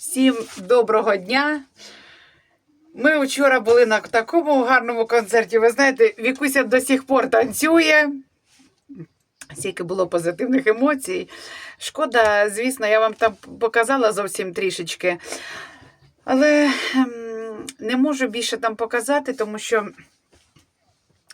Всім доброго дня. Ми вчора були на такому гарному концерті. Ви знаєте, Вікуся до сих пор танцює. Стільки було позитивних емоцій. Шкода, звісно, я вам там показала зовсім трішечки. Але ем, не можу більше там показати, тому що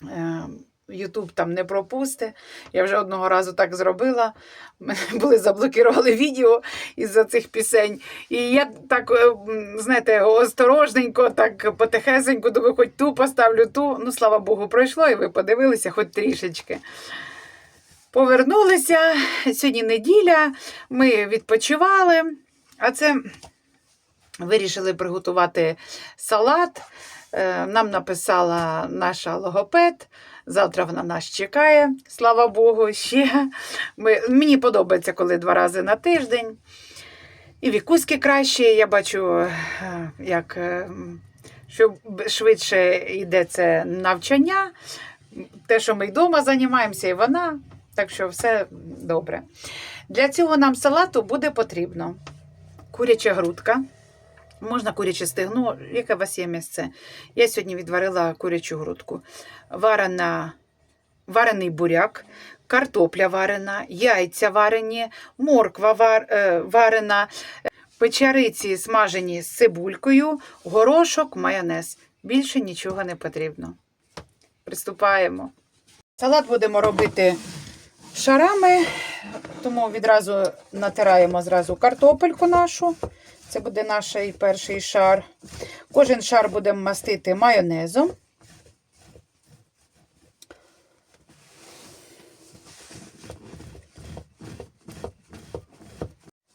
ем, Ютуб там не пропусте. Я вже одного разу так зробила. Мене були заблокували відео із-за цих пісень. І я так, е, знаєте, осторожненько, так потихесенько, думаю, хоч ту поставлю ту. Ну, слава Богу, пройшло, і ви подивилися хоч трішечки. Повернулися. Сьогодні неділя, ми відпочивали, а це вирішили приготувати салат. Е, Нам написала наша логопед. Завтра вона нас чекає, слава Богу, ще. Ми, мені подобається, коли два рази на тиждень. І вікуськи краще. Я бачу, е, як, е, що швидше йде це навчання. Те, що ми вдома займаємося, і вона. Так що все добре. Для цього нам салату буде потрібно куряча грудка. Можна куряче стегно, яке у вас є місце. Я сьогодні відварила курячу грудку. Варена, варений буряк, картопля варена, яйця варені, морква вар, е, варена, печариці смажені з цибулькою, горошок, майонез. Більше нічого не потрібно. Приступаємо. Салат будемо робити шарами, тому відразу натираємо зразу картопельку нашу. Це буде наш перший шар. Кожен шар будемо мастити майонезом.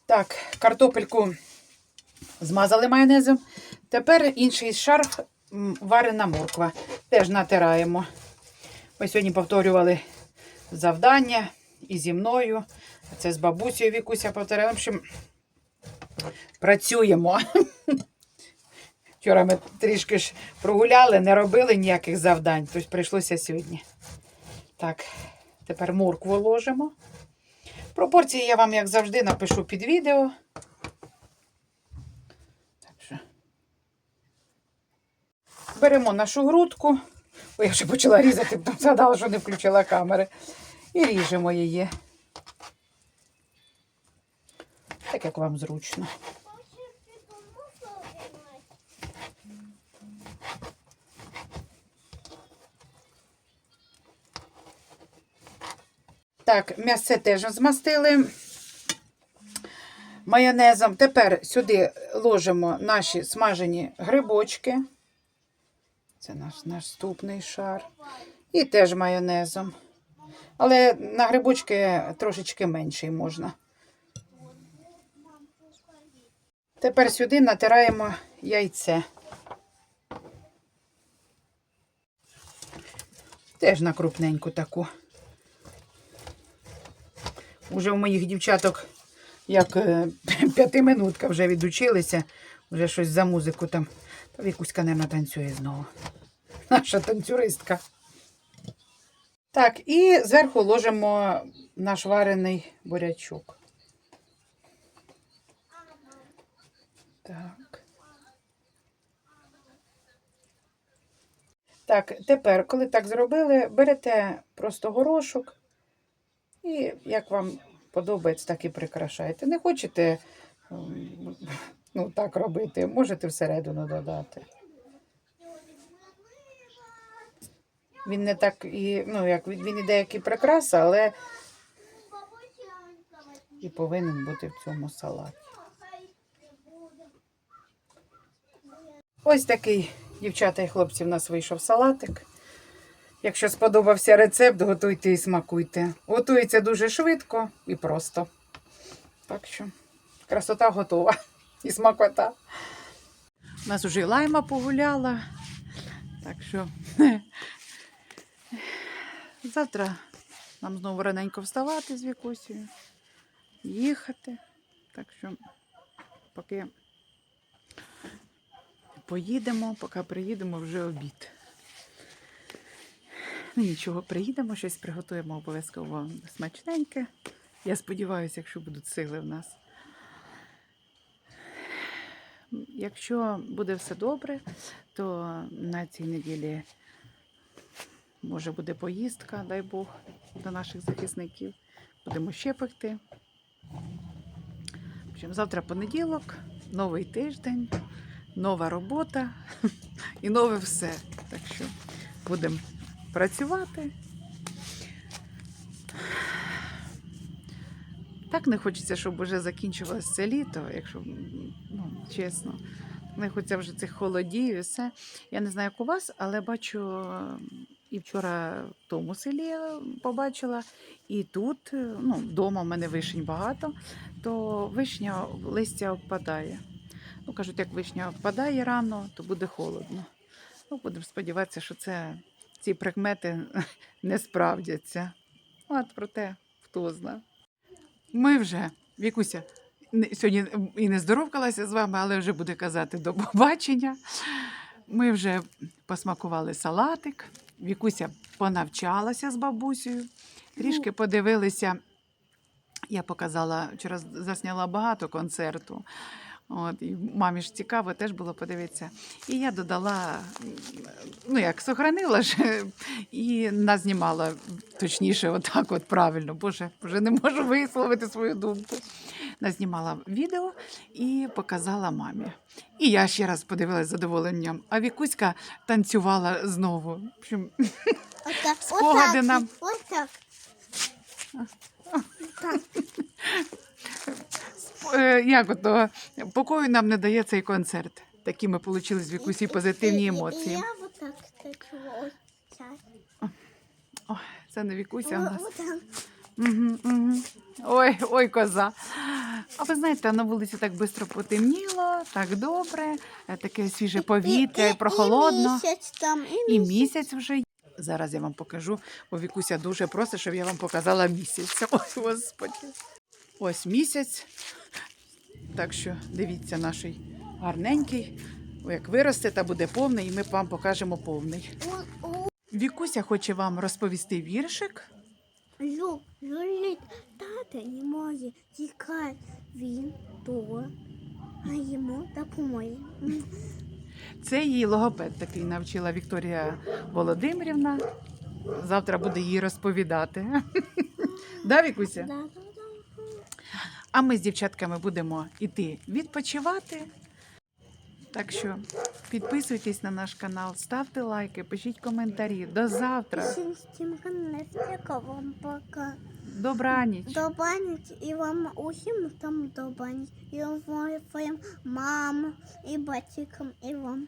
Так, картопельку змазали майонезом. Тепер інший шар варена морква. Теж натираємо. Ми сьогодні повторювали завдання і зі мною. Це з бабусею Вікуся повторяла. В общем, працюємо. Вчора ми трішки ж прогуляли, не робили ніяких завдань, тобто прийшлося сьогодні. Так, тепер моркву ложимо. Пропорції я вам, як завжди, напишу під відео. Так що. Беремо нашу грудку. Ой, я вже почала різати, згадала, що не включила камери. І ріжемо її. Так, як вам зручно. Так, м'ясце теж змастили майонезом. Тепер сюди ложимо наші смажені грибочки. Це наш наступний шар. І теж майонезом. Але на грибочки трошечки менший можна. Тепер сюди натираємо яйце. Теж на крупненьку таку. Уже у моїх дівчаток як е, п'ятиминутка вже відучилися, вже щось за музику там. Та Вікуська, мабуть, танцює знову. Наша танцюристка. Так, і зверху ложимо наш варений бурячок. Так, тепер, коли так зробили, берете просто горошок і як вам подобається, так і прикрашаєте. Не хочете ну, так робити, можете всередину додати. Він не так і, ну, як він він іде як і прикраса, але і повинен бути в цьому салаті. Ось такий, дівчата і хлопці, в нас вийшов салатик. Якщо сподобався рецепт, готуйте і смакуйте. Готується дуже швидко і просто. Так що красота готова і смакота. У нас вже лайма погуляла. Так що завтра нам знову раненько вставати з Вікусею, їхати. Так що поки поїдемо, поки приїдемо вже обід. Ну нічого, приїдемо, щось приготуємо обов'язково смачненьке. Я сподіваюся, якщо будуть сили в нас. якщо буде все добре, то на цій неділі може буде поїздка, дай Бог, до наших захисників. Будемо ще пекти. Завтра понеділок, новий тиждень, нова робота і нове все. Так що будемо працювати. Так не хочеться, щоб вже закінчилось це літо, якщо ну, чесно. Не хочеться вже цих холодів і все. Я не знаю, як у вас, але бачу і вчора в тому селі побачила, і тут, ну, вдома в мене вишень багато, то вишня листя впадає. Ну, кажуть, як вишня впадає рано, то буде холодно. Ну, будемо сподіватися, що це, ці прикмети не справдяться. От проте, хто знає. Ми вже, Вікуся, сьогодні і не здоровкалася з вами, але вже буде казати до побачення. Ми вже посмакували салатик. Вікуся понавчалася з бабусею, трішки подивилися. Я показала, вчора засняла багато концерту. От, і мамі ж цікаво теж було подивитися. І я додала, ну як сохранила ж і назнімала точніше, отак, от правильно. Боже, вже не можу висловити свою думку. Назнімала відео і показала мамі. І я ще раз подивилася з задоволенням. А Вікуська танцювала знову. Отак, Спогади отак, нам. Отак. Е, як ото покою нам не дає цей концерт. Такі ми отримали з Вікусі позитивні І- і- емоції. Я отак хочу. Ой, це не Вікуся у нас. Угу, угу. Ой, ой, коза. А ви знаєте, на вулиці так швидко потемніло, так добре, е, таке свіже повітря, і прохолодно. І місяць там, і І місяць. місяць вже є. Зараз я вам покажу, бо Вікуся дуже просить, щоб я вам показала місяць. Ой, господи. Ось місяць. Так що дивіться, наш гарненький. О, Як виросте та буде повний, і ми вам покажемо повний. Вікуся хоче вам розповісти віршик. Жук, жулік, тата не може тікати. Він то, а йому допоможе. Це її логопед такий навчила Вікторія Володимирівна. Завтра буде їй розповідати. Да, Вікуся? да. А ми з дівчатками будемо йти відпочивати. Так що підписуйтесь на наш канал, ставте лайки, пишіть коментарі. До завтра. Всім вам пока. Добраніч. Добаніч і вам усім там добаніч. І вам своїм мамам, і батькам, і вам.